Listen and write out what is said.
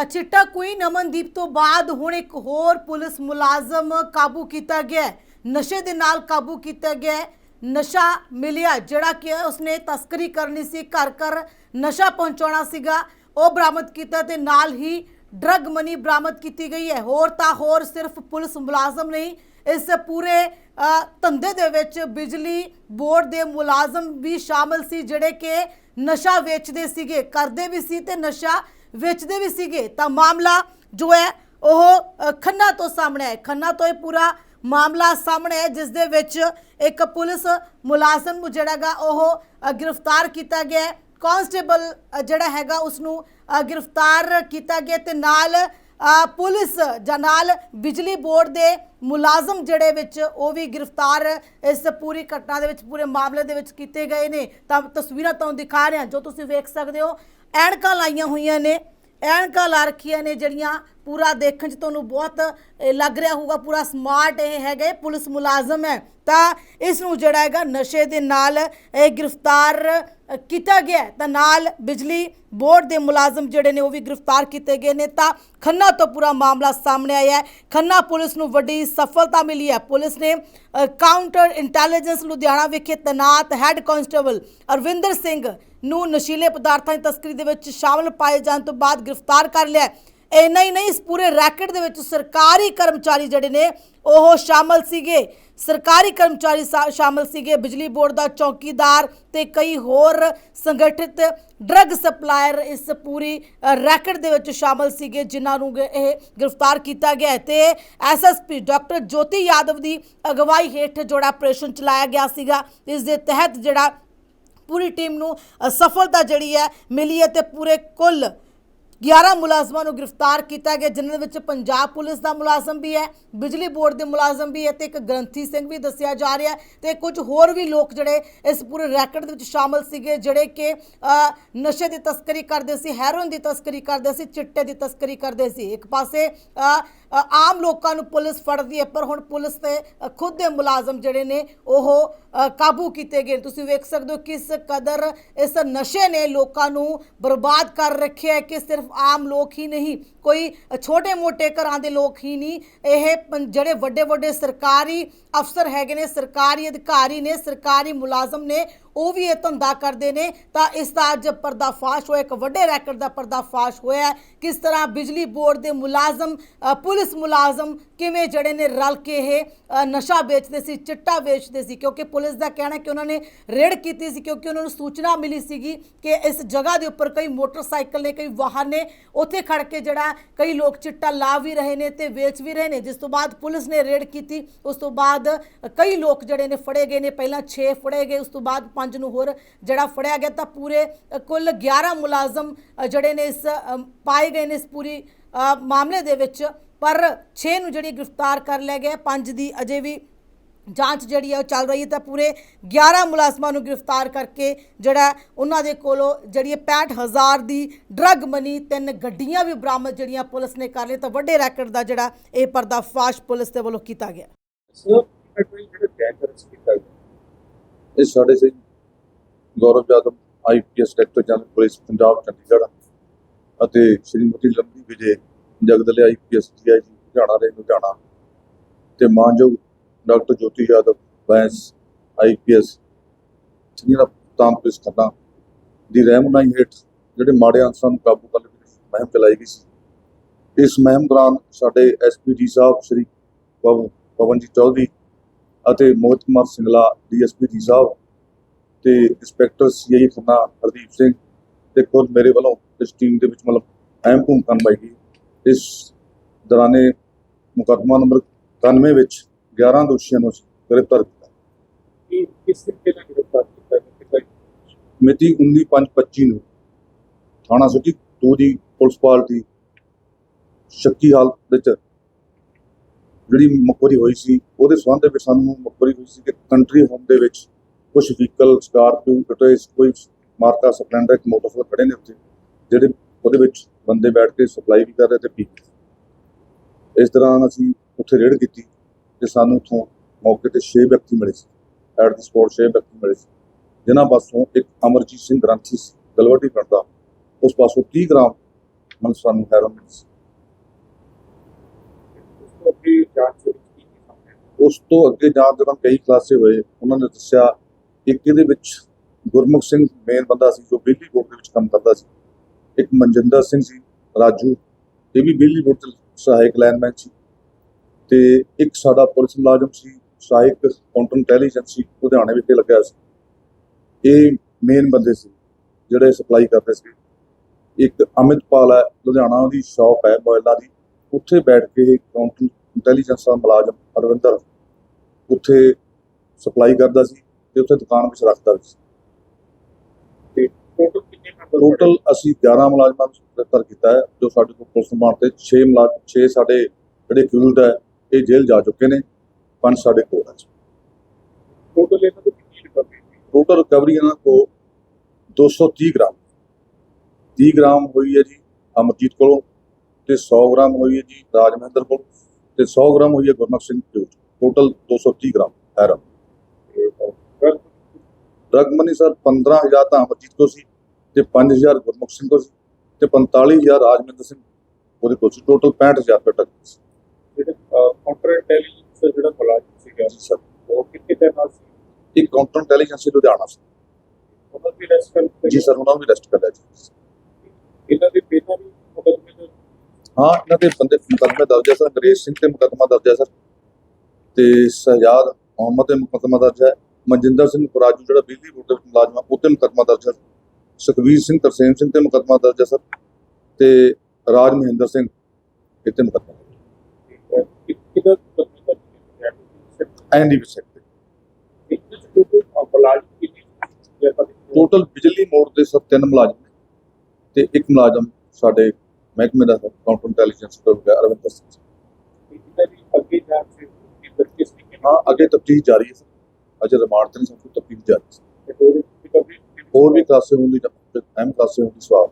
ਤਾਂ ਚਿੱਟਾ ਕੁਈਨ ਅਮਨਦੀਪ ਤੋਂ ਬਾਅਦ ਹੁਣ ਇੱਕ ਹੋਰ ਪੁਲਿਸ ਮੁਲਾਜ਼ਮ ਕਾਬੂ ਕੀਤਾ ਗਿਆ ਹੈ। ਨਸ਼ੇ ਦੇ ਨਾਲ ਕਾਬੂ ਕੀਤਾ ਗਿਆ ਹੈ। ਨਸ਼ਾ ਮਿਲਿਆ, ਜਿਹੜਾ ਕਿ ਉਸਨੇ ਤਸਕਰੀ ਕਰਨੀ ਸੀ, ਘਰ ਘਰ ਨਸ਼ਾ ਪਹੁੰਚਾਉਣਾ ਸੀਗਾ, ਉਹ ਬਰਾਮਦ ਕੀਤਾ ਤੇ ਨਾਲ ਹੀ ਡਰਗ ਮਨੀ ਬਰਾਮਦ ਕੀਤੀ ਗਈ ਹੈ ਹੋਰ ਤਾਂ ਹੋਰ ਸਿਰਫ ਪੁਲਿਸ ਮੁਲਾਜ਼ਮ ਨਹੀਂ, ਇਸ ਪੂਰੇ ਧੰਦੇ ਦੇ ਵਿੱਚ ਬਿਜਲੀ ਬੋਰਡ ਦੇ ਮੁਲਾਜ਼ਮ ਵੀ ਸ਼ਾਮਲ ਸੀ, ਜਿਹੜੇ ਕਿ ਨਸ਼ਾ ਵੇਚਦੇ ਸੀਗੇ, ਕਰਦੇ ਵੀ ਸੀ ਤੇ ਨਸ਼ਾ ਵੇਚਦੇ ਵੀ ਸੀਗੇ, ਤਾਂ ਮਾਮਲਾ ਜੋ ਹੈ, ਉਹ ਖੰਨਾ ਤੋਂ ਸਾਹਮਣੇ ਹੈ ਖੰਨਾ ਤੋਂ ਇਹ ਪੂਰਾ ਮਾਮਲਾ ਸਾਹਮਣੇ ਹੈ ਜਿਸ ਦੇ ਵਿੱਚ ਇੱਕ ਪੁਲਿਸ ਮੁਲਾਜ਼ਮ ਨੂੰ ਜਿਹੜਾਗਾ ਉਹ ਗ੍ਰਿਫਤਾਰ ਕੀਤਾ ਗਿਆ ਹੈ। ਕਾਂਸਟੇਬਲ ਜਿਹੜਾ ਹੈਗਾ ਉਸ ਨੂੰ ਗ੍ਰਿਫਤਾਰ ਕੀਤਾ ਗਿਆ ਤੇ ਨਾਲ ਪੁਲਿਸ ਜਾਂ ਨਾਲ ਬਿਜਲੀ ਬੋਰਡ ਦੇ ਮੁਲਾਜ਼ਮ ਜਿਹੜੇ ਵਿੱਚ ਉਹ ਵੀ ਗ੍ਰਿਫਤਾਰ ਇਸ ਪੂਰੀ ਘਟਨਾ ਦੇ ਵਿੱਚ, ਪੂਰੇ ਮਾਮਲੇ ਦੇ ਵਿੱਚ ਕੀਤੇ ਗਏ ਨੇ। ਤਾਂ ਤਸਵੀਰਾਂ ਤੁਹਾਨੂੰ ਦਿਖਾ ਰਹੇ ਹਾਂ ਜੋ ਤੁਸੀਂ ਵੇਖ ਸਕਦੇ ਹੋ ਐਨਕਾਂ ਲਾਈਆਂ ਹੋਈਆਂ ਨੇ ਐਣਕਾਂ ਲਾ ਰੱਖੀਆਂ ਨੇ ਜਿਹੜੀਆਂ ਪੂਰਾ ਦੇਖਣ 'ਚ ਤੁਹਾਨੂੰ ਬਹੁਤ ਲੱਗ ਰਿਹਾ ਹੋਊਗਾ, ਪੂਰਾ ਸਮਾਰਟ ਇਹ ਹੈਗੇ, ਪੁਲਿਸ ਮੁਲਾਜ਼ਮ ਹੈ। ਤਾਂ ਇਸ ਨੂੰ ਜਿਹੜਾ ਹੈਗਾ ਨਸ਼ੇ ਦੇ ਨਾਲ, ਇਹ ਗ੍ਰਿਫਤਾਰ ਕੀਤਾ ਗਿਆ ਤਾਂ ਨਾਲ ਬਿਜਲੀ ਬੋਰਡ ਦੇ ਮੁਲਾਜ਼ਮ ਜਿਹੜੇ ਨੇ ਉਹ ਵੀ ਗ੍ਰਿਫਤਾਰ ਕੀਤੇ ਗਏ ਨੇ। ਤਾਂ ਖੰਨਾ ਤੋਂ ਪੂਰਾ ਮਾਮਲਾ ਸਾਹਮਣੇ ਆਇਆ ਹੈ। ਖੰਨਾ ਪੁਲਿਸ ਨੂੰ ਵੱਡੀ ਸਫਲਤਾ ਮਿਲੀ ਹੈ। ਪੁਲਿਸ ਨੇ ਕਾਊਂਟਰ ਇੰਟੈਲੀਜੈਂਸ ਲੁਧਿਆਣਾ ਵਿਖੇ ਤੈਨਾਤ ਹੈੱਡ ਕਾਂਸਟੇਬਲ ਅਰਵਿੰਦਰ ਸਿੰਘ ਨੂੰ ਨਸ਼ੀਲੇ ਪਦਾਰਥਾਂ ਦੀ ਤਸਕਰੀ ਦੇ ਵਿੱਚ ਸ਼ਾਮਲ ਪਾਏ ਜਾਣ ਤੋਂ ਬਾਅਦ ਗ੍ਰਿਫਤਾਰ ਕਰ ਲਿਆ ਇੰਨਾ ਹੀ ਨਹੀਂ, ਇਸ ਪੂਰੇ ਰੈਕਟ ਦੇ ਵਿੱਚ ਸਰਕਾਰੀ ਕਰਮਚਾਰੀ ਜਿਹੜੇ ਨੇ, ਉਹ ਸ਼ਾਮਲ ਸੀਗੇ। ਸਰਕਾਰੀ ਕਰਮਚਾਰੀ ਸਾ- ਸ਼ਾਮਲ ਸੀਗੇ। ਬਿਜਲੀ ਬੋਰਡ ਦਾ ਚੌਕੀਦਾਰ ਤੇ ਕਈ ਹੋਰ ਸੰਗਠਿਤ ਡਰੱਗ ਸਪਲਾਇਰ ਇਸ ਪੂਰੀ ਰੈਕਟ ਦੇ ਵਿੱਚ ਸ਼ਾਮਲ ਸੀਗੇ, ਜਿਨ੍ਹਾਂ ਨੂੰ ਇਹ ਗ੍ਰਿਫਤਾਰ ਕੀਤਾ ਗਿਆ ਹੈ। ਤੇ ਐਸਐਸਪੀ ਡਾਕਟਰ ਜੋਤੀ ਯਾਦਵ ਦੀ ਅਗਵਾਈ ਹੇਠ ਜਿਹੜਾ ਆਪਰੇਸ਼ਨ ਚਲਾਇਆ ਗਿਆ ਸੀਗਾ, ਇਸ ਦੇ ਤਹਿਤ ਜਿਹੜਾ ਪੂਰੀ ਟੀਮ ਨੂੰ ਸਫਲਤਾ ਜਿਹੜੀ ਹੈ, ਮਿਲੀ ਹੈ ਤੇ ਪੂਰੇ ਕੁੱਲ 11 ਮੁਲਾਜ਼ਮਾਂ ਨੂੰ ਗ੍ਰਿਫਤਾਰ ਕੀਤਾ ਗਿਆ, ਜਿਨ੍ਹਾਂ ਦੇ ਵਿੱਚ ਪੰਜਾਬ ਪੁਲਿਸ ਦਾ ਮੁਲਾਜ਼ਮ ਵੀ ਹੈ, ਬਿਜਲੀ ਬੋਰਡ ਦੇ ਮੁਲਾਜ਼ਮ ਵੀ ਹੈ ਤੇ ਇੱਕ ਗ੍ਰੰਥੀ ਸਿੰਘ ਵੀ ਦੱਸਿਆ ਜਾ ਰਿਹਾ ਹੈ ਤੇ ਕੁਝ ਹੋਰ ਵੀ ਲੋਕ ਜਿਹੜੇ ਇਸ ਪੂਰੇ ਰੈਕਟ ਦੇ ਵਿੱਚ ਸ਼ਾਮਲ ਸੀਗੇ, ਜਿਹੜੇ ਕਿ ਨਸ਼ੇ ਦੀ ਤਸਕਰੀ ਕਰਦੇ ਸੀ, ਹੈਰੋਇਨ ਦੀ ਤਸਕਰੀ ਕਰਦੇ ਸੀ, ਚਿੱਟੇ ਦੀ ਤਸਕਰੀ ਕਰਦੇ ਸੀ ਇੱਕ ਪਾਸੇ ਆਮ ਲੋਕਾਂ ਨੂੰ ਪੁਲਿਸ ਫੜਦੀ ਹੈ, ਪਰ ਹੁਣ ਪੁਲਿਸ ਤੇ ਖੁਦ ਦੇ ਮੁਲਾਜ਼ਮ ਜਿਹੜੇ ਨੇ, ਉਹ ਕਾਬੂ ਕੀਤੇ ਗਏ ਨੇ। ਤੁਸੀਂ ਵੇਖ ਸਕਦੇ ਹੋ ਕਿਸ ਕਦਰ ਇਸ ਨਸ਼ੇ ਨੇ ਲੋਕਾਂ ਨੂੰ ਬਰਬਾਦ ਕਰ ਰੱਖਿਆ ਹੈ, ਕਿ ਸਿਰਫ ਆਮ ਲੋਕ ਹੀ ਨਹੀਂ, ਕੋਈ ਛੋਟੇ-ਮੋਟੇ ਘਰਾਂ ਦੇ ਲੋਕ ਹੀ ਨਹੀਂ। ਇਹ ਪੰ- ਜਿਹੜੇ ਵੱਡੇ-ਵੱਡੇ ਸਰਕਾਰੀ ਅਫਸਰ ਹੈਗੇ ਨੇ, ਸਰਕਾਰੀ ਅਧਿਕਾਰੀ ਨੇ, ਸਰਕਾਰੀ ਮੁਲਾਜ਼ਮ ਨੇ ਉਹ ਵੀ ਇਹ ਧੰਦਾ ਕਰਦੇ ਨੇ, ਤਾਂ ਇਸ ਦਾ ਅੱਜ ਪਰਦਾਫਾਸ਼ ਹੋਇਆ, ਇੱਕ ਵੱਡੇ ਰੈਕਟ ਦਾ ਪਰਦਾਫਾਸ਼ ਹੋਇਆ ਕਿਸ ਤਰ੍ਹਾਂ ਬਿਜਲੀ ਬੋਰਡ ਦੇ ਮੁਲਾਜ਼ਮ ਪੁਲਿਸ ਮੁਲਾਜ਼ਮ ਕਿਵੇਂ ਜਿਹੜੇ ਨੇ ਰਲ ਕੇ ਇਹ ਨਸ਼ਾ ਵੇਚਦੇ ਸੀ, ਚਿੱਟਾ ਵੇਚਦੇ ਸੀ, ਕਿਉਂਕਿ ਪੁਲਿਸ ਦਾ ਕਹਿਣਾ ਕਿ ਉਹਨਾਂ ਨੇ ਰੇਡ ਕੀਤੀ ਸੀ, ਕਿਉਂਕਿ ਉਹਨਾਂ ਨੂੰ ਸੂਚਨਾ ਮਿਲੀ ਸੀਗੀ ਕਿ ਇਸ ਜਗ੍ਹਾ ਦੇ ਉੱਪਰ ਕਈ ਮੋਟਰਸਾਈਕਲ ਨੇ, ਕਈ ਵਾਹਨ ਨੇ, ਉੱਥੇ ਖੜ ਕੇ ਜਿਹੜਾ ਕਈ ਲੋਕ ਚਿੱਟਾ ਲਾ ਵੀ ਰਹੇ ਨੇ ਤੇ ਵੇਚ ਵੀ ਰਹੇ ਨੇ। ਜਿਸ ਤੋਂ ਬਾਅਦ ਪੁਲਿਸ ਨੇ ਰੇਡ ਕੀਤੀ, ਉਸ ਤੋਂ ਬਾਅਦ ਕਈ ਲੋਕ ਜਿਹੜੇ ਨੇ ਫੜੇ ਗਏ ਨੇ, ਪਹਿਲਾਂ 6 ਫੜੇ ਗਏ, ਉਸ ਤੋਂ ਬਾਅਦ 5 ਨੂੰ ਹੋਰ ਜਿਹੜਾ ਫੜਿਆ ਗਿਆ ਤਾਂ ਪੂਰੇ ਕੁੱਲ 11 ਮੁਲਾਜ਼ਮ ਜਿਹੜੇ ਨੇ ਇਸ ਪਾਏ ਗਏ ਨੇ ਇਸ ਪੂਰੀ ਮਾਮਲੇ ਦੇ ਵਿੱਚ। ਪਰ 6 ਨੂੰ ਜਿਹੜੀ ਗ੍ਰਿਫਤਾਰ ਕਰ ਲਿਆ ਗਿਆ 5 ਦੀ ਅਜੇ ਵੀ ਜਾਂਚ ਜਿਹੜੀ ਹੈ ਉਹ ਚੱਲ ਰਹੀ ਹੈ ਤਾਂ ਪੂਰੇ 11 ਮੁਲਾਜ਼ਮਾਂ ਨੂੰ ਗ੍ਰਿਫਤਾਰ ਕਰਕੇ ਜਿਹੜਾ ਉਹਨਾਂ ਦੇ ਕੋਲੋਂ ਜਿਹੜੀ 65000 ਦੀ ਡਰੱਗ ਮਨੀ, ਤਿੰਨ ਗੱਡੀਆਂ ਵੀ ਬਰਾਮਦ ਜਿਹੜੀਆਂ ਪੁਲਿਸ ਨੇ ਕਰ ਲਈ ਤਾਂ ਵੱਡੇ ਰੈਕਟ ਦਾ ਜਿਹੜਾ ਇਹ ਪਰਦਾਫਾਸ਼ ਪੁਲਿਸ ਦੇ ਵੱਲੋਂ ਕੀਤਾ ਗਿਆ। ਇਹ ਸਾਡੇ ਸੇ Gaurav Jadav IPS director general police Punjab, Chandigarh ਅਤੇ ਸ਼੍ਰੀਮਤੀ ਲੰਬੀ ਵਿਜੇ ਜਗਦਲੇ ਆਈਪੀਐਸ ਡੀਆਈਜੀ ਲੁਧਿਆਣਾ ਦੇ ਲੁਧਿਆਣਾ ਤੇ ਮਾਨਯੋਗ ਡਾਕਟਰ ਜੋਤੀ ਯਾਦਵ ਬੈਂਸ ਆਈਪੀਐਸ ਜਿਹੜਾ ਤਾਂ ਪੁਲਿਸ ਖੰਨਾ ਦੀ ਰਹਿਨੁਮਾਈ ਹੇਠ ਜਿਹੜੇ ਮਾੜੇ ਅੰਸਰਾਂ ਨੂੰ ਕਾਬੂ ਕਰਨ ਲਈ ਮੁਹਿੰਮ ਚਲਾਈ ਗਈ ਸੀ। ਇਸ ਮੁਹਿੰਮ ਦੌਰਾਨ ਸਾਡੇ ਐਸਪੀ ਜੀ ਸਾਹਿਬ ਸ਼੍ਰੀ ਪਵ- ਪਵਨਜੀਤ ਚੌਧਰੀ ਅਤੇ ਮੋਹਿਤ ਕੁਮਾਰ ਸਿੰਗਲਾ ਡੀਐਸਪੀ ਜੀ ਸਾਹਿਬ ਤੇ ਇੰਸਪੈਕਟਰ ਸੀਆਈ ਖੰਨਾ ਹਰਦੀਪ ਸਿੰਘ ਤੇ ਖੁਦ ਮੇਰੇ ਵੱਲੋਂ ਇਸ ਟੀਮ ਦੇ ਵਿੱਚ ਮਤਲਬ ਅਹਿਮ ਭੂਮਿਕਾ ਨਿਭਾਈ ਗਈ। ਇਸ ਦੌਰਾਨੇ ਮੁਕੱਦਮਾ ਨੰਬਰ 91 ਵਿੱਚ 11 ਦੋਸ਼ੀਆਂ ਨੂੰ ਗ੍ਰਿਫਤਾਰ ਕੀਤਾ। ਕਿ ਕਿਸ ਤਰੀਕੇ ਨਾਲ ਗ੍ਰਿਫਤਾਰ ਕੀਤਾ ਗਿਆ ਮਿਤੀ 19/5/25 ਨੂੰ ਥਾਣਾ ਸਿਟੀ 2 ਦੀ ਪੁਲਿਸ ਪਾਰਟੀ ਸ਼ੱਕੀ ਹਾਲਤ ਵਿੱਚ ਜਿਹੜੀ ਮਕਬਰੀ ਹੋਈ ਸੀ ਉਹਦੇ ਸੰਬੰਧ ਵਿੱਚ ਸਾਨੂੰ ਮਕਬਰੀ ਹੋਈ ਸੀ ਕਿ ਕੰਟਰੀ ਹੋਮ ਦੇ ਵਿੱਚ ਕੁਝ ਵਹੀਕਲ ਸਕਾਰਪੀਓ ਟੋਇਸ ਕੋਈ ਮਾਰਕਾ ਸਪਲੈਂਡਰ ਇੱਕ ਮੋਟਰਸਾਈਕਲ ਖੜੇ ਨੇ ਉੱਥੇ ਜਿਹੜੇ ਉਹਦੇ ਵਿੱਚ ਬੰਦੇ ਬੈਠ ਕੇ ਸਪਲਾਈ ਵੀ ਕਰ ਰਹੇ ਤੇ ਪੀ ਇਸ ਦੌਰਾਨ ਅਸੀਂ ਉੱਥੇ ਰੇਡ ਕੀਤੀ ਤੇ ਸਾਨੂੰ ਉੱਥੋਂ ਮੌਕੇ ਤੇ 6 ਵਿਅਕਤੀ ਮਿਲੇ ਸੀ ਐਟ ਦੀ ਸਪੋਰਟ 6 ਵਿਅਕਤੀ ਮਿਲੇ ਸੀ ਜਿਨ੍ਹਾਂ ਪਾਸੋਂ ਇੱਕ ਅਮਰਜੀਤ ਸਿੰਘ ਗ੍ਰੰਥੀ ਸੀ ਗਲਵਰਡੀ ਪਿੰਡ ਦਾ ਉਸ ਪਾਸੋਂ 30 ਗ੍ਰਾਮ ਮਨ ਸਾਨੂੰ ਹੈਰੋਨ ਮਿਲੀ। ਉਸ ਤੋਂ ਅੱਗੇ ਜਾਂਚ ਆਇਆ? ਉਸ ਤੋਂ ਅੱਗੇ ਜਾਂ ਜਦੋਂ ਕਈ ਖਲਾਸੇ ਹੋਏ ਉਹਨਾਂ ਨੇ ਦੱਸਿਆ ਇੱਕ ਇਹਦੇ ਵਿੱਚ ਗੁਰਮੁਖ ਸਿੰਘ ਮੇਨ ਬੰਦਾ ਸੀ, ਜੋ ਬਿਜਲੀ ਬੋਰਡ ਦੇ ਵਿੱਚ ਕੰਮ ਕਰਦਾ ਸੀ। ਇੱਕ ਮਨਜਿੰਦਰ ਸਿੰਘ ਸੀ, ਰਾਜੂ, ਇਹ ਵੀ ਬਿਜਲੀ ਬੋਰਡ ਦੇ ਸਹਾਇਕ ਲਾਈਨਮੈਨ ਸੀ। ਤੇ ਇੱਕ ਸਾਡਾ ਪੁਲਿਸ ਮੁਲਾਜ਼ਮ ਸੀ, ਸਹਾਇਕ ਕਾਊਂਟਰ ਇੰਟੈਲੀਜੈਂਸ ਸੀ, ਲੁਧਿਆਣੇ ਵਿਖੇ ਲੱਗਿਆ ਸੀ। ਇਹ ਮੇਨ ਬੰਦੇ ਸੀ, ਜਿਹੜੇ ਸਪਲਾਈ ਕਰਦੇ ਸੀ। ਇੱਕ ਅਮਿਤਪਾਲ ਹੈ, ਲੁਧਿਆਣਾ ਦੀ ਸ਼ਾਪ ਹੈ ਮੋਬਾਈਲਾਂ ਦੀ। ਉੱਥੇ ਬੈਠ ਕੇ ਕਾਊਂਟਰ ਇੰਟੈਲੀਜੈਂਸ ਦਾ ਮੁਲਾਜ਼ਮ ਅਰਵਿੰਦਰ ਉੱਥੇ ਸਪਲਾਈ ਕਰਦਾ ਸੀ। ਤੇ ਉੱਥੇ ਦੁਕਾਨ ਵਿੱਚ ਰੱਖਦਾ ਵੀ ਸੀ ਤੇ ਟੋਟਲ ਕਿੰਨੇ ਮੈਂਬਰ ਟੋਟਲ ਅਸੀਂ 11 ਮੁਲਾਜ਼ਮਾਂ ਨੂੰ ਗ੍ਰਿਫਤਾਰ ਕੀਤਾ ਹੈ ਜੋ ਸਾਡੇ ਕੋਲ ਪੁਲਿਸ ਰਿਮਾਂਡ ਤੇ 6 ਮੁਲਾਜ਼ਮ 6 ਸਾਡੇ ਜਿਹੜੇ ਅਕਿਊਜ਼ਡ ਹੈ ਇਹ ਜੇਲ੍ਹ ਜਾ ਚੁੱਕੇ ਨੇ ਪੰਜ ਸਾਡੇ ਕੋਲ ਹੈ ਟੋਟਲ ਇਹਨਾਂ ਤੋਂ ਕਿੰਨੀ ਰਿਕਵਰੀ ਟੋਟਲ ਰਿਕਵਰੀ ਇਹਨਾਂ ਕੋਲ 230 ਗ੍ਰਾਮ। 30 ਗ੍ਰਾਮ ਹੋਈ ਹੈ ਜੀ ਅਮਰਜੀਤ ਕੋਲੋਂ ਤੇ 100 ਗ੍ਰਾਮ ਹੋਈ ਹੈ ਜੀ ਰਾਜ ਮਹਿੰਦਰ ਕੋਲ ਤੇ 100 ਗ੍ਰਾਮ ਹੋਈ ਹੈ ਗੁਰਮੁਖ ਸਿੰਘ ਕੋਲ। Total 230 gram heroin. Drug money sir 15000 ਤਾਂ ਅਮਰਜੀਤ ਕੋ ਸੀ ਤੇ 5000 ਗੁਰਮੁਖ ਸਿੰਘ ਕੋ ਸੀ ਤੇ 45000 ਰਾਜਮਿੰਦਰ ਸਿੰਘ ਉਹਦੇ ਕੋਲ ਸੀ। ਟੋਟਲ 65000 ਰੁਪਏ ਤੱਕ ਸੀ। ਜਿਹੜੇ ਕਾਊਂਟਰ ਇੰਟੈਲੀਜੈਂਸ ਜਿਹੜਾ ਮੁਲਾਜ਼ਮ ਸੀਗਾ ਸਰ। ਉਹ ਟਾਈਮ ਨਾਲ ਸੀ? ਇੱਕ ਕਾਊਂਟਰ ਇੰਟੈਲੀਜੈਂਸ ਲੁਧਿਆਣਾ ਸੀ ਉਹਨਾਂ ਦੀ ਰੈਸਟ ਕਰ ਜੀ ਸਰ ਉਹਨਾਂ ਵੀ ਅਰੈਸਟ ਕਰ ਲਿਆ ਜੀ। ਇਹਨਾਂ ਦੇ ਪਹਿਲਾਂ ਵੀ ਮੁਕੱਦਮੇ ਦੇ ਹਾਂ ਇਹਨਾਂ ਦੇ ਬੰਦੇ ਮੁਕੱਦਮੇ ਦਰਜ ਹੈ ਸਰ। ਅੰਗਰੇਜ਼ ਸਿੰਘ ਤੇ ਮੁਕੱਦਮਾ ਦਰਜ ਹੈ ਸਰ। ਤੇ ਸਹਿਜਾਦ ਮੁਹੰਮਦ ਤੇ ਮੁਕੱਦਮਾ ਦਰਜ ਹੈ। ਮਨਜਿੰਦਰ ਸਿੰਘ ਰਾਜੂ ਜਿਹੜਾ ਬਿਜਲੀ ਬੋਰਡ ਦੇ ਮੁਲਾਜ਼ਮ ਆ ਉਹ ਤੇ ਮੁਕੱਦਮਾ ਦਰਜ ਹੈ ਸੁਖਵੀਰ ਸਿੰਘ ਤਰਸੇਮ ਸਿੰਘ ਤੇ ਮੁਕੱਦਮਾ ਦਰਜ ਹੈ ਸਰ। ਤੇ ਰਾਜ ਮਹਿੰਦਰ ਸਿੰਘ ਇੱਥੇ ਮੁਕੱਦਮਾ ਦਾ ਸਕਦੇ ਇੱਕ ਟੋਟਲ ਬਿਜਲੀ ਮੋੜ ਦੇ ਸਰ ਤਿੰਨ ਮੁਲਾਜ਼ਮ ਤੇ ਇੱਕ ਮੁਲਾਜ਼ਮ ਸਾਡੇ ਮਹਿਕਮੇ ਦਾ ਕਾਊਂਟਰ ਇੰਟੈਲੀਜੈਂਸ ਤੋਂ ਹੈ ਅਰਵਿੰਦਰ ਸਿੰਘ। ਦੀ ਅੱਗੇ ਜਾਂਚ ਦੇ ਹਾਂ ਅੱਗੇ ਤਫਤੀਸ਼ ਜਾਰੀ ਹੈ ਸਰ। ਅਜੇ ਰਿਮਾਂਡ ਤੇ ਨਹੀਂ ਸਭ ਤੋਂ ਤਫਤੀਸ਼ ਜਾਰੀ ਰਿਕਵਰੀ ਹੋਰ ਵੀ ਕਲਾਸੇ ਹੋਣ ਦੀ ਅਹਿਮ ਕਲਾਸੇ ਹੋਣ ਦੀ ਸਵਾਲ